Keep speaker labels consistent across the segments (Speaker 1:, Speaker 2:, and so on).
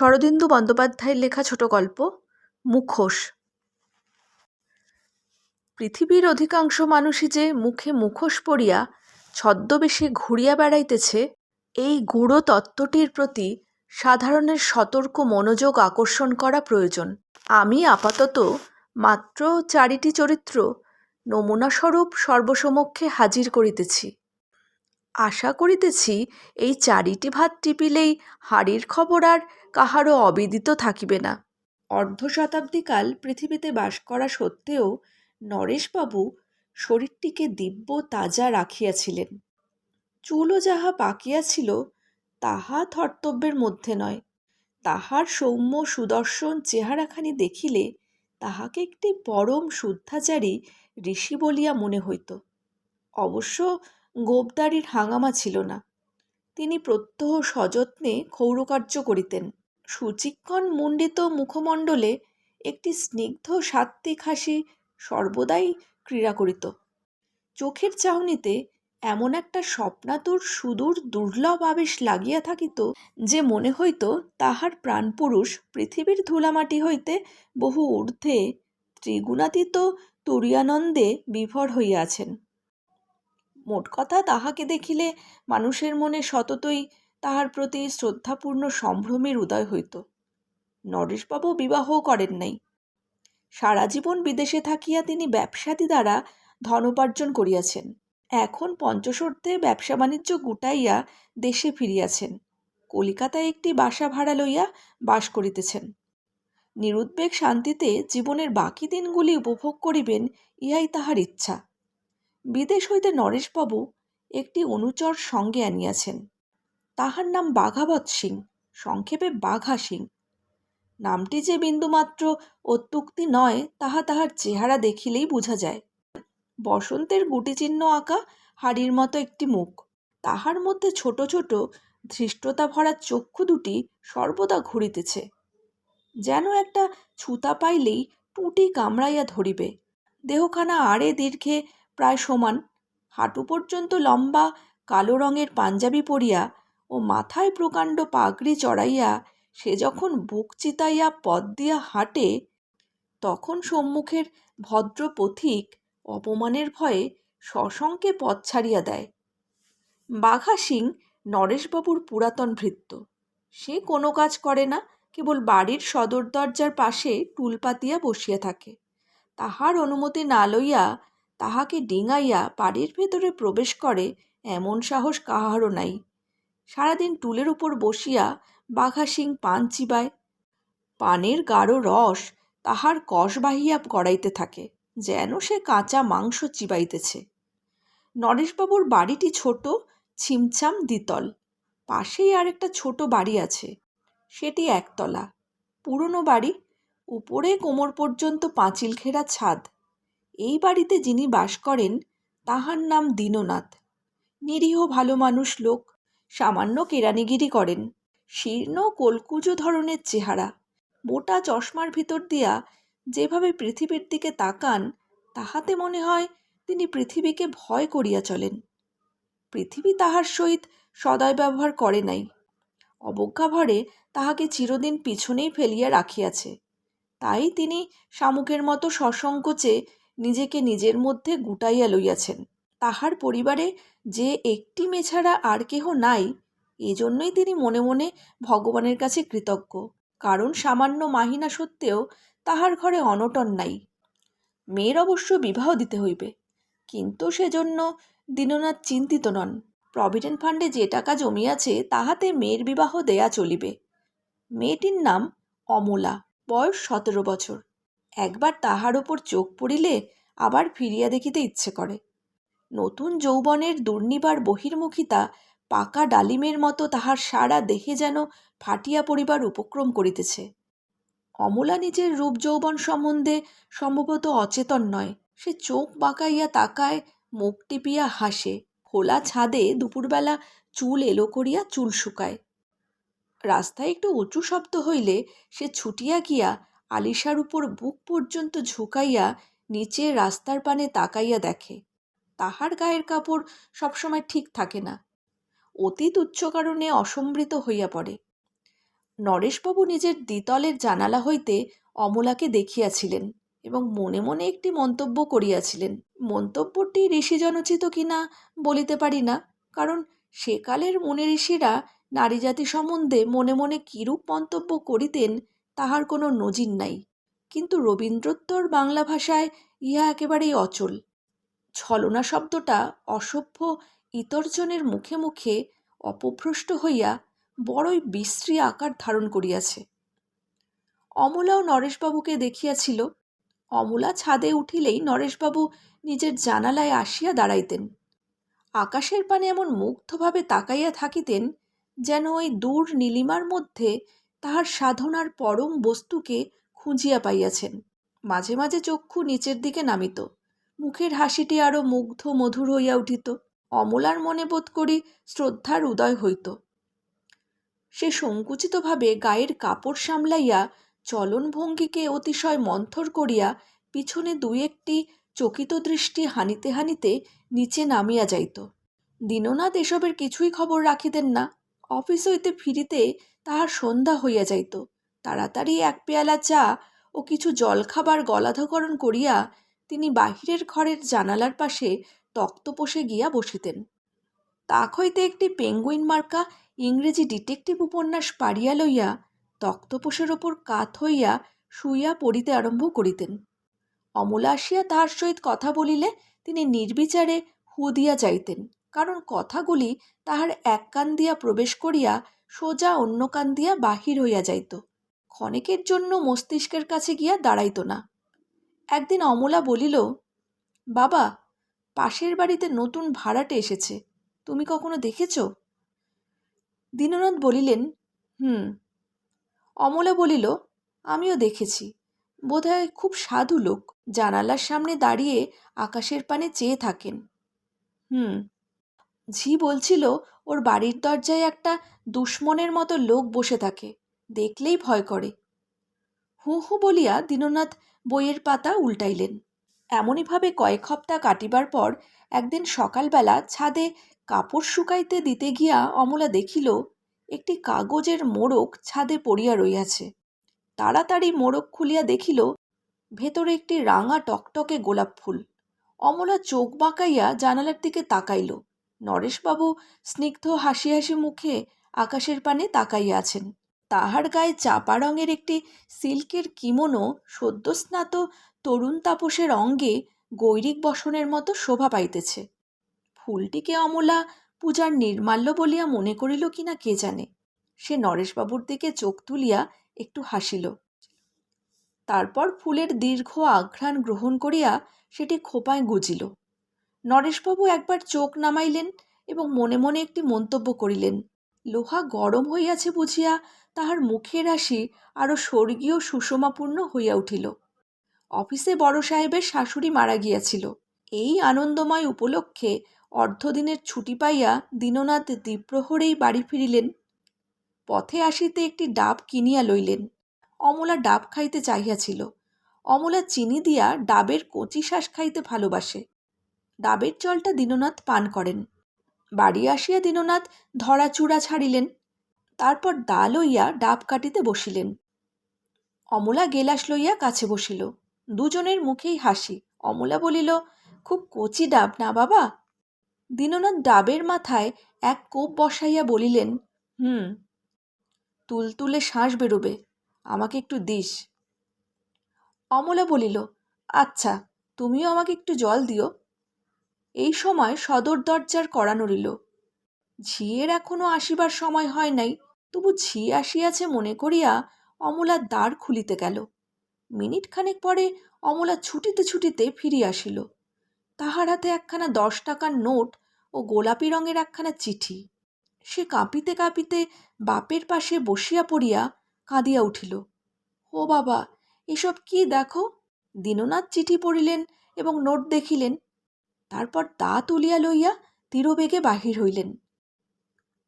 Speaker 1: শরদিন্দু বন্দ্যোপাধ্যায়ের লেখা ছোট গল্প, মুখোশ। পৃথিবীর অধিকাংশ মানুষই যে মুখে মুখোশ পড়িয়া ছদ্মবেশে ঘুরিয়া বেড়াইতেছে, এই গূঢ় তত্ত্বটির প্রতি সাধারণের সতর্ক মনোযোগ আকর্ষণ করা প্রয়োজন। আমি আপাতত মাত্র চারিটি চরিত্র নমুনাস্বরূপ সর্বসমক্ষে হাজির করিতেছি। আশা করিতেছি এই চারিটি ভাত টিপিলেই হাড়ির খবর আর কাহারও অবিদিত থাকিবে না। অর্ধ শতাব্দীকাল পৃথিবীতে বাস করা সত্ত্বেও নরেশবাবু শরীরটিকে দিব্য তাজা রাখিয়াছিলেন। চুলও যাহা পাকিয়াছিল তাহা ধর্তব্যের মধ্যে নয়। তাহার সৌম্য সুদর্শন চেহারাখানি দেখিলে তাহাকে একটি পরম শুদ্ধাচারী ঋষি বলিয়া মনে হইত। অবশ্য গোপদাড়ির হাঙ্গামা ছিল না। তিনি প্রত্যহ সযত্নে ক্ষৌরকার্য করিতেন। সুচিক্ষণ মুণ্ডিত মুখমণ্ডলে একটি স্নিগ্ধ সাত্ত্বিক হাসি সর্বদাই ক্রীড়া করিত। চোখের চাহনিতে এমন একটা স্বপ্নাতুর সুদূর দুর্লভ আবেশ লাগিয়া থাকিত যে মনে হইত তাহার প্রাণপুরুষ পৃথিবীর ধুলামাটি হইতে বহু ঊর্ধ্বে ত্রিগুণাতীত তুরীয়ানন্দে বিভোর হইয়াছেন। মোট কথা তাহাকে দেখিলে মানুষের মনে সততই তাহার প্রতি শ্রদ্ধাপূর্ণ সম্ভ্রমের উদয় হইত। নরেশবাবু বিবাহও করেন নাই। সারা জীবন বিদেশে থাকিয়া তিনি ব্যবসাদি দ্বারা ধনোপার্জন করিয়াছেন। এখন পঞ্চশর্ধে ব্যবসা বাণিজ্য গুটাইয়া দেশে ফিরিয়াছেন। কলিকাতায় একটি বাসা ভাড়া লইয়া বাস করিতেছেন। নিরুদ্বেগ শান্তিতে জীবনের বাকি দিনগুলি উপভোগ করিবেন ইহাই তাহার ইচ্ছা। বিদেশ হইতে নরেশবাবু একটি অনুচর সঙ্গে আনিয়াছেন। তাহার নাম বাঘাবৎ সিং, সংক্ষেপে বাঘা সিং। নামটি যে বিন্দুমাত্র অত্যুক্তি নয়, তাহা তাহার চেহারা দেখিলেই বোঝা যায়। বসন্তের গুটিচিহ্ন আঁকা হাড়ির মতো একটি মুখ। তাহার মধ্যে ছোট ছোট ধৃষ্টতা ভরা চক্ষু দুটি সর্বদা ঘুরিতেছে। যেন একটা ছুতা পাইলেই টুটি কামড়াইয়া ধরিবে। দেহখানা আড়ে দীর্ঘে প্রায় সমান। হাঁটু পর্যন্ত লম্বা, কালো রঙের পাঞ্জাবি পরিয়া ও মাথায় প্রকাণ্ড পাগড়ি চড়াইয়া সে যখন বুক চিতাইয়া পথ দিয়া হাঁটে, তখন সম্মুখের ভদ্র পথিক অপমানের ভয়ে সশঙ্কে পথ ছাড়িয়া দেয়। বাঘা সিং নরেশবাবুর পুরাতন ভৃত্য। সে কোনো কাজ করে না, কেবল বাড়ির সদর দরজার পাশে টুল পাতিয়া বসিয়া থাকে। তাহার অনুমতি না লইয়া তাহাকে ডিঙাইয়া বাড়ির ভেতরে প্রবেশ করে এমন সাহস কাহারও নাই। সারাদিন টুলের উপর বসিয়া বাঘা সিং পান চিবায়। পানের গাঢ় রস তাহার কষ বাহিয়া গড়াইতে থাকে, যেন সে কাঁচা মাংস চিবাইতেছে। নরেশবাবুর বাড়িটি ছোট, ছিমছাম দ্বিতল। পাশেই আর একটা ছোট বাড়ি আছে, সেটি একতলা। পুরনো বাড়ি, উপরে কোমর পর্যন্ত পাঁচিল ঘেরা ছাদ। এই বাড়িতে যিনি বাস করেন, তাহার নাম দীননাথ। নিরীহ ভালো মানুষ লোক সামান্য কেরানিগিরি করেন। শীর্ণ কলকুজো ধরনের চেহারা, মোটা চশমার ভিতর দিয়া যেভাবে পৃথিবীর দিকে তাকান, তাহাতে মনে হয় তিনি পৃথিবীকে ভয় করিয়া চলেন। পৃথিবী তাহার সহিত সদয় ব্যবহার করে নাই। অবজ্ঞাভরে তাহাকে চিরদিন পিছনেই ফেলিয়া রাখিয়াছে। তাই তিনি শামুকের মতো সসংকোচে নিজেকে নিজের মধ্যে গুটাইয়া লইয়াছেন। তাহার পরিবারে যে একটি মেয়ে ছাড়া আর কেহ নাই, এজন্যই তিনি মনে মনে ভগবানের কাছে কৃতজ্ঞ। কারণ সামান্য মাহিনা সত্ত্বেও তাহার ঘরে অনটন নাই। মেয়ের অবশ্য বিবাহ দিতে হইবে, কিন্তু সেজন্য দীননাথ চিন্তিত নন। প্রভিডেন্ট ফান্ডে যে টাকা জমিয়াছে, তাহাতে মেয়ের বিবাহ দেয়া চলিবে। মেয়েটির নাম অমলা, বয়স সতেরো বছর। একবার তাহার ওপর চোখ পড়িলে আবার ফিরিয়া দেখিতে ইচ্ছে করে। নতুন যৌবনের দুর্নিবার বহির্মুখিতা পাকা ডালিমের মতো তাহার সারা দেহে যেন ফাটিয়া পড়িবার উপক্রম করিতেছে। অমলা নিজের রূপ যৌবন সম্বন্ধে সম্ভবত অচেতন নয়। সে চোখ বাঁকাইয়া তাকায়, মুখ টিপিয়া হাসে। খোলা ছাদে দুপুরবেলা চুল এলো করিয়া চুল শুকায়। রাস্তায় একটু উঁচু শব্দ হইলে সে ছুটিয়া গিয়া আলিশার উপর বুক পর্যন্ত ঝুঁকাইয়া নিচে রাস্তার পানে তাকাইয়া দেখে। তাহার গায়ের কাপড় সবসময় ঠিক থাকে না। অতি তুচ্ছ কারণে অসম্বৃত হইয়া পড়ে। নরেশবাবু নিজের দ্বিতলের জানালা হইতে অমলাকে দেখিয়াছিলেন এবং মনে মনে একটি মন্তব্য করিয়াছিলেন। মন্তব্যটি ঋষিজনোচিত কিনা বলিতে পারি না, কারণ সেকালের মনে ঋষিরা নারীজাতি সম্বন্ধে মনে মনে কিরূপ মন্তব্য করিতেন তাহার কোনো নজির নাই। কিন্তু রবীন্দ্রোত্তর বাংলা ভাষায় ইহা একেবারেই অচল। ছলনা শব্দটা অসভ্য ইতরজনের মুখে মুখে অপভ্রষ্ট হইয়া বড়ই বিশ্রী আকার ধারণ করিয়াছে। অমলাও নরেশবাবুকে দেখিয়াছিল, অমলা ছাদে উঠিলেই নরেশবাবু নিজের জানালায় আসিয়া দাঁড়াইতেন। আকাশের পানে এমন মুগ্ধভাবে তাকাইয়া থাকিতেন যেন ওই দূর নীলিমার মধ্যে তাহার সাধনার পরম বস্তুকে খুঁজিয়া পাইয়াছেন। মাঝে মাঝে চক্ষু নিচের দিকে নামিত। মুখের হাসিটি আরও মুগ্ধ, মধুর হইয়া উঠিত। অমলার মনে বোধ করি শ্রদ্ধার উদয় হইত। সে সংকুচিতভাবে গায়ের কাপড় সামলাইয়া চলনভঙ্গিকে অতিশয় মন্থর করিয়া পিছনে দুই একটি চকিত দৃষ্টি হানিতে হানিতে নিচে নামিয়া যাইত। দীননাথ এসবের কিছুই খবর রাখিতেন না। অফিস হইতে ফিরিতে তাহার সন্ধ্যা হইয়া যাইত। তাড়াতাড়ি এক পেয়ালা চা ও কিছু জলখাবার গলাধকরণ করিয়া তিনি বাহিরের ঘরের জানালার পাশে তক্তপোষে গিয়া বসিতেন। তাক হইতে একটি পেঙ্গুইন মার্কা ইংরেজি ডিটেকটিভ উপন্যাস পাড়িয়া লইয়া তক্তপোষের ওপর কাত হইয়া শুইয়া পড়িতে আরম্ভ করিতেন। অমলা আসিয়া তাহার সহিত কথা বলিলে তিনি নির্বিচারে হু দিয়া যাইতেন, কারণ কথাগুলি তাহার এক কান দিয়া প্রবেশ করিয়া সোজা অন্য কান দিয়া বাহির হইয়া যাইত। ক্ষণেকের জন্য মস্তিষ্কের কাছে গিয়া দাঁড়াইত না। একদিন অমলা বলিল, বাবা, পাশের বাড়িতে নতুন ভাড়াটে এসেছে। তুমি কখনো দেখেছ? দীননাথ বলিলেন, হুম। অমলা বলিল, আমিও দেখেছি। বোধহয় খুব সাধু লোক। জানালার সামনে দাঁড়িয়ে আকাশের পানে চেয়ে থাকেন। হুম। ঝি বলছিল, ওর বাড়ির দরজায় একটা দুশ্মনের মতো লোক বসে থাকে। দেখলেই ভয় করে। হু হু বলিয়া দীননাথ বইয়ের পাতা উল্টাইলেন। এমনইভাবে কয়েক হপ্তাহ কাটিবার পর একদিন সকালবেলা ছাদে কাপড় শুকাইতে দিতে গিয়া অমলা দেখিল, একটি কাগজের মোড়ক ছাদে পড়িয়া রইয়াছে। তাড়াতাড়ি মোড়ক খুলিয়া দেখিল, ভেতরে একটি রাঙা টকটকে গোলাপ ফুল। অমলা চোখ বাঁকাইয়া জানালার দিকে তাকাইল। নরেশবাবু স্নিগ্ধ হাসি হাসি মুখে আকাশের পানে তাকাইয়া আছেন। তাহার গায়ে চাপা রঙের একটি সিল্কের কিমোনো সদ্যস্নাত তরুণ তাপসের অঙ্গে গৈরিক বসনের মতো শোভা পাইতেছে। ফুলটিকে অমলা, পূজার নির্মাল্য বলিয়া মনে করিল কিনা কে জানে। সে নরেশবাবুর দিকে চোখ তুলিয়া একটু হাসিল। তারপর ফুলের দীর্ঘ আঘ্রাণ গ্রহণ করিয়া সেটি খোপায় গুজিল। নরেশবাবু একবার চোখ নামাইলেন এবং মনে মনে একটি মন্তব্য করিলেন, লোহা গরম হইয়াছে বুঝিয়া তাহার মুখের হাসি আরও স্বর্গীয় সুষমাপূর্ণ হইয়া উঠিল। অফিসে বড় সাহেবের শাশুড়ি মারা গিয়াছিল। এই আনন্দময় উপলক্ষে অর্ধদিনের ছুটি পাইয়া দীননাথ দ্বিপ্রহরেই বাড়ি ফিরিলেন। পথে আসিতে একটি ডাব কিনিয়া লইলেন। অমলা ডাব খাইতে চাহিয়াছিল। অমলা চিনি দিয়া ডাবের কচি শ্বাস খাইতে ভালোবাসে। ডাবের জলটা দীননাথ পান করেন। বাড়ি আসিয়া দীননাথ ধরা চূড়া ছাড়িলেন। তারপর দা লইয়া ডাব কাটিতে বসিলেন। অমলা গেলাস লইয়া কাছে বসিল। দুজনের মুখেই হাসি। অমলা বলিল, খুব কচি ডাব না বাবা? দীননাথ ডাবের মাথায় এক কোপ বসাইয়া বলিলেন, হুম, তুলতুলে শ্বাস বেরোবে, আমাকে একটু দিস। অমলা বলিল আচ্ছা তুমিও আমাকে একটু জল দিও। এই সময় সদর দরজার কড়া নড়িল। ঝিয়ের এখনও আসিবার সময় হয় নাই তবু ঝি আসিয়াছে মনে করিয়া অমলা দ্বার খুলিতে গেল। মিনিট খানেক পরে অমলা ছুটিতে ছুটিতে ফিরিয়া আসিল। তাহার হাতে একখানা দশ টাকার নোট ও গোলাপি রঙের একখানা চিঠি। সে কাঁপিতে কাঁপিতে বাপের পাশে বসিয়া পড়িয়া কাঁদিয়া উঠিল। ও বাবা, এসব কি দেখো? দীননাথ চিঠি পড়িলেন এবং নোট দেখিলেন। তারপর তা তুলিয়া লইয়া তীরবেগে বাহির হইলেন।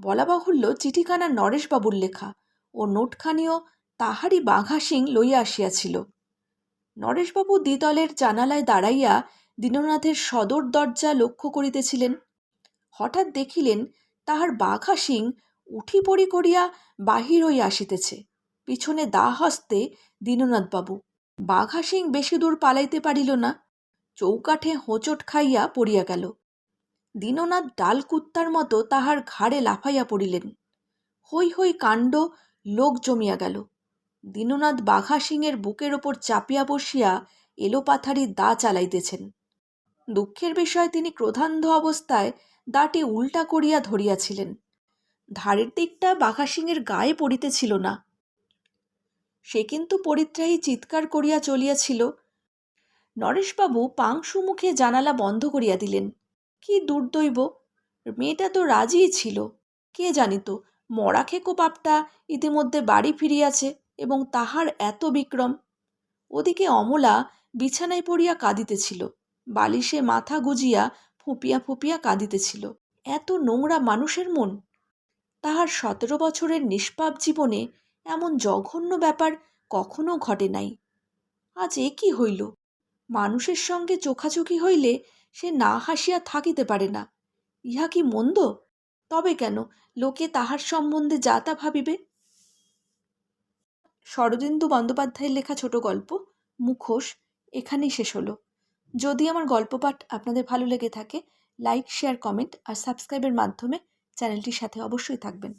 Speaker 1: বলা বাহুল্য চিঠিখানা নরেশবাবুর লেখা ও নোটখানিও তাহারই বাঘা সিং লইয়া আসিয়াছিল। নরেশবাবু দ্বিতলের জানালায় দাঁড়াইয়া দীননাথের সদর দরজা লক্ষ্য করিতেছিলেন। হঠাৎ দেখিলেন তাহার বাঘা সিং উঠি পড়ি করিয়া বাহির হইয়া আসিতেছে। পিছনে দা হস্তে দীননাথবাবু। বাঘা সিং বেশি দূর পালাইতে পারিল না। চৌকাঠে হোঁচট খাইয়া পড়িয়া গেল। দীননাথ ডাল কুত্তার মতো তাহার ঘাড়ে লাফাইয়া পড়িলেন। হৈ হৈ কাণ্ড লোক জমিয়া গেল। দীননাথ বাঘা সিংয়ের বুকের ওপর চাপিয়া বসিয়া এলোপাথারি দা চালাইতেছেন। দুঃখের বিষয় তিনি ক্রোধান্ধ অবস্থায় দাটি উল্টা করিয়া ধরিয়াছিলেন। ধারের দিকটা বাঘা সিংয়ের গায়ে পড়িতেছিল না। সে কিন্তু পরিত্রাহী চিৎকার করিয়া চলিয়াছিল। নরেশবাবু পাংশু মুখে জানালা বন্ধ করিয়া দিলেন। কি দুর্দৈব? মেয়েটা তো রাজিই ছিল। কে জানিত, মরা খেকো পাপটা ইতিমধ্যে বাড়ি ফিরিয়াছে এবং তাহার এত বিক্রম। ওদিকে অমলা বিছানায় পড়িয়া কাঁদিতেছিল, বালিশে মাথা গুজিয়া ফুপিয়া ফুপিয়া কাঁদিতেছিল। এত নোংরা মানুষের মন! তাহার সতেরো বছরের নিষ্পাপ জীবনে এমন জঘন্য ব্যাপার কখনো ঘটে নাই। আজ এ কি হইল? মানুষের সঙ্গে চোখাচোখি হইলে সে না হাসিয়া থাকিতে পারে না। ইহা কি মন্দ? তবে কেন? লোকে তাহার সম্বন্ধে যা তা ভাবিবে। শরদিন্দু বন্দ্যোপাধ্যায়ের লেখা ছোট গল্প, মুখোশ, এখানেই শেষ হলো। যদি আমার গল্প পাঠ আপনাদের ভালো লেগে থাকে লাইক শেয়ার কমেন্ট আর সাবস্ক্রাইবের মাধ্যমে চ্যানেলটির সাথে অবশ্যই থাকবেন।